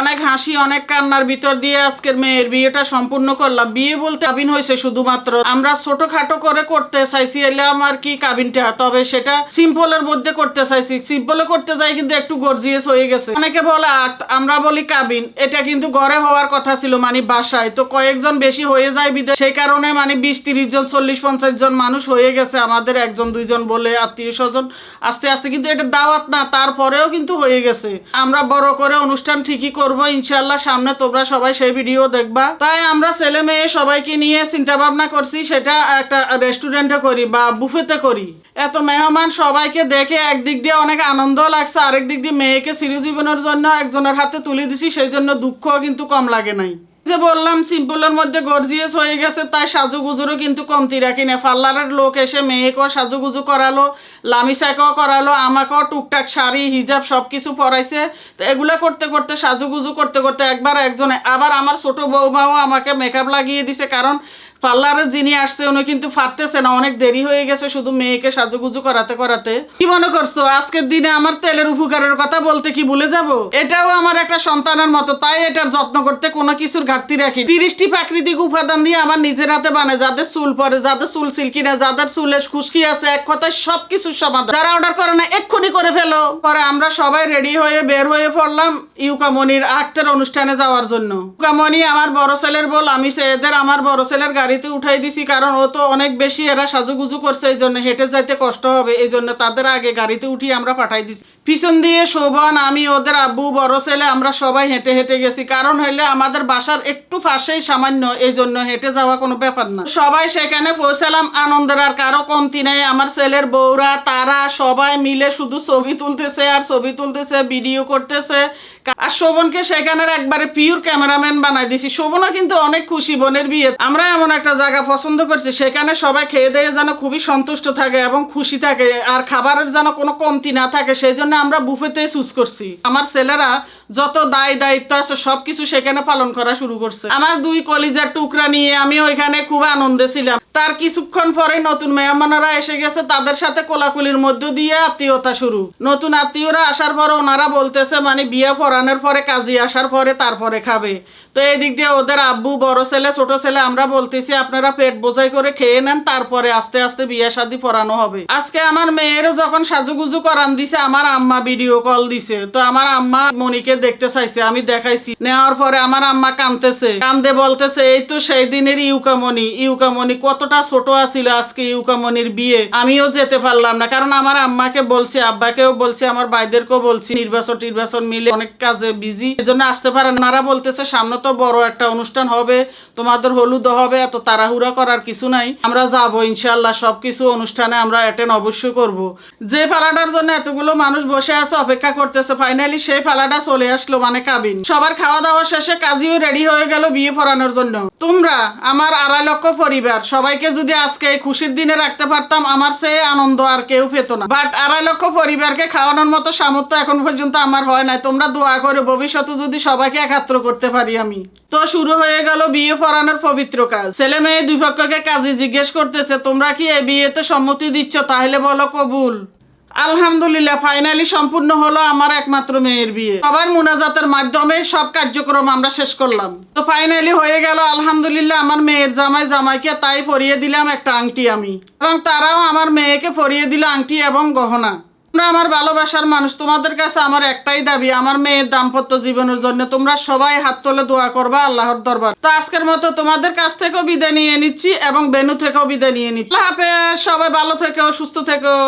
অনেক হাসি, অনেক কান্নার ভিতর দিয়ে আজকের মেয়ের বিয়েটা সম্পূর্ণ করলাম। বিয়ে বলতে কাবিন হয়েছে শুধুমাত্র। আমরা ছোটখাটো করে করতে চাইছি এলাম আর কি কাবিনটা? তবে সেটা সিম্পলের মধ্যে করতে চাইছি। সিম্পলে করতে যাই কিন্তু একটু গর্জিয়াস হয়ে গেছে। অনেকে বলে আমরা বলি কাবিন। এটা কিন্তু ঘরে হওয়ার কথা ছিল মানে বাসায়। তো কয়েকজন বেশি হয়ে যায় বিদেশ সেই কারণে মানে বিশ, তিরিশ জন, চল্লিশ, পঞ্চাশ জন মানুষ হয়ে গেছে আমাদের একজন, দুইজন বলে আত্মীয় স্বজন। আস্তে আস্তে কিন্তু এটা দাওয়াত না, তারপরেও কিন্তু হয়ে গেছে। আমরা বড় করে অনুষ্ঠান ঠিকই করব ইনশাল্লাহ সামনে তোমরা সবাই সেই ভিডিও দেখবা। তাই আমরা ছেলে মেয়ে সবাইকে নিয়ে চিন্তা ভাবনা করছি, সেটা একটা রেস্টুরেন্টে করি বা বুফেতে করি। এত মেহমান সবাইকে দেখে একদিক দিয়ে অনেক আনন্দ লাগছে আরেক দিক দিয়ে মেয়েকে চিরজীবনের জন্য একজনের হাতে তুলে দিছি, সেই জন্য দুঃখ কিন্তু কম লাগে নাই। যে বললাম, সিম্পলের মধ্যে গর্জিয়াস হয়ে গেছে, তাই সাজুগুজুরও কিন্তু কমতি রাখি না। পার্লারের লোক এসে মেয়েকেও সাজুগুজু করালো, লামিসাকেও করালো, আমাকেও টুকটাক শাড়ি, হিজাব সব কিছু পরাইছে। তো এগুলো করতে করতে, সাজুগুজু করতে করতে একবার একজনে, আবার আমার ছোট বৌমাও আমাকে মেকআপ লাগিয়ে দিছে, কারণ পার্লারের যিনি আসছে, উনি কিন্তু পারতেছে না, অনেক দেরি হয়ে গেছে শুধু মেয়েকে সাজুগুজু করাতে করাতে। কি মনে করছ? আজকের দিনে আমার তেলের উপকারের কথা বলতে কি ভুলে যাব? এটাও আমার একটা সন্তানের মতো, তাই এটার যত্ন করতে কোনো কিছুর ঘাটতি রাখি তিরিশটি প্রাকৃতিক উপাদান দিয়ে আমার নিজের হাতে বানায়, যাদের চুল পরে, যাদের চুল সিল্কি না, যাদের চুলে খুশকি আছে, এক কথায় সবকিছুর সমাধান। যারা অর্ডার করে না এক্ষুনি করে ফেলো। পরে আমরা সবাই রেডি হয়ে বের হয়ে পড়লাম ইউকামনির আক্তের অনুষ্ঠানে যাওয়ার জন্য। ইউকামনি আমার বড় ছেলের বল, আমি এদের আমার বড় ছেলের গাড়িতে উঠাই দিছি, কারণ ও তো অনেক বেশি এরা সাজুগুজু করছে, এই জন্য হেঁটে যাইতে কষ্ট হবে, এই জন্য তাদের আগে গাড়িতে উঠিয়ে আমরা পাঠাই দিছি। পিছন দিয়ে শোভন, আমি ওদের আব্বু, বড় ছেলে, আমরা সবাই হেঁটে হেঁটে গেছি। কারণ হইলে আমাদের বাসার একটু পাশেই সামান্য, এই জন্য হেঁটে যাওয়া কোনো ব্যাপার না। সবাই সেখানে পৌঁছালাম আনন্দের, আর কারও কমতি নেই। আমার ছেলের বউরা, তারা সবাই মিলে শুধু ছবি তুলতেছে, আর ছবি তুলতেছে, ভিডিও করতেছে। আর শোভনকে সেখানের একবারে পিওর ক্যামেরাম্যান বানাই দিছি। শোভনও কিন্তু অনেক খুশি বোনের বিয়ে। আমরা এমন একটা জায়গা পছন্দ করছি, সেখানে সবাই খেয়ে দিয়ে যেন খুবই সন্তুষ্ট থাকে এবং খুশি থাকে, আর খাবারের যেন কোনো কমতি না থাকে, সেই জন্য আমরা বুফেতে চুজ করছি। আমার ছেলেরা যত দায় দায়িত্ব আছে সবকিছু সেখানে পালন করা শুরু করছে। আমার দুই কলিজার টুকরা নিয়ে আমি ওইখানে খুব আনন্দে ছিলাম। তার কিছুক্ষণ পরে নতুন মেহমানরা এসে গেছে, তাদের সাথে কোলাকুলির মধ্য দিয়ে আত্মীয়তা শুরু। নতুন আত্মীয়রা আসার পরে ওনারা বলতেছে মানে বিয়ে পড়ানোর পরে কাজী আসার পরে তারপরে খাবে। তো এই দিক দিয়ে ওদের আব্বু, বড় ছেলে, ছোট ছেলে, আমরা বলতেছি, আপনারা পেট বোঝাই করে খেয়ে নেন, তারপরে আস্তে আস্তে বিয়ে শাদি পড়ানো হবে। আজকে আমার মেয়েরও যখন সাজুগুজু করান দিছে, আমার আম্মা ভিডিও কল দিছে। তো আমার আম্মা মনিকে দেখতে চাইছে, আমি দেখাইছি। নেওয়ার পরে আমার আম্মা কানতেছে কান্দে বলতেছে, এই তো সেই দিনের ইউকামনি ইউকামনি কতটা ছোট আছিল আজকে ইউকামনির বিয়ে। আমিও যেতে পারলাম না। কারণ আমার আম্মাকে বলছি, আব্বাকেও বলছি, আমার ভাইদেরকেও বলছি, নির্বাচন টির্বাচন মিলে অনেক কাজে বিজি এজন্য আসতে পারেন নারা বলতেছে, সামনে তো বড় একটা অনুষ্ঠান হবে। তোমাদের হলুদ হবে, এত তাড়াহুড়া করার কিছু নাই। আমরা যাব ইনশাল্লাহ সবকিছু অনুষ্ঠানে আমরা অ্যাটেন্ড অবশ্যই করব। যে পালাটার জন্য এতগুলো মানুষ বসে আছে, অপেক্ষা করতেছে। ফাইনালি সেই পালাটা চলে আসলো মানে কাবিন। সবার খাওয়া দাওয়া শেষে কাজীও রেডি হয়ে গেল বিয়ে পড়ানোর জন্য। তোমরা, আমার আড়াই লক্ষ পরিবার, সবাইকে যদি আজকে খুশির দিনে রাখতে পারতাম, আমার সে আনন্দ আর কেউ পেত না। বাট আড়াই লক্ষ পরিবারকে খাওয়ানোর মতো সামর্থ্য এখন পর্যন্ত আমার হয় নাই। তোমরা দোয়া করে ভবিষ্যতে যদি সবাইকে একাত্র করতে পারি আমি। তো শুরু হয়ে গেল বিয়ে পড়ানোর পবিত্র কাজ। ছেলে মেয়ে দুই পক্ষকে কাজে জিজ্ঞেস করতেছে, তোমরা কি এই বিয়েতে সম্মতি দিচ্ছ? তাহলে বলো কবুল। আলহামদুলিল্লাহ ফাইনালি সম্পূর্ণ হলো আমার একমাত্র মেয়ের বিয়ে। সবার মুনাজাতের মাধ্যমে সব কার্যক্রম আমরা শেষ করলাম। তো ফাইনালি হয়ে গেল, আলহামদুলিল্লাহ আমার মেয়ের জামাই জামাইকে তাই পরিয়ে দিলাম একটা আংটি আমি। এবং তারাও আমার মেয়েকে পরিয়ে দিল আংটি এবং গহনা। তোমরা আমার ভালোবাসার মানুষ, তোমাদের কাছে আমার একটাই দাবি, আমার মেয়ের দাম্পত্য জীবনের জন্য তোমরা সবাই হাত তোলে দোয়া করবা আল্লাহর দরবার। তো আজকের মতো তোমাদের কাছ থেকেও বিদায় নিয়ে নিচ্ছি এবং বেনু থেকেও বিদায় নিয়ে নিচ্ছি। সবাই ভালো থেকো, সুস্থ থেকো।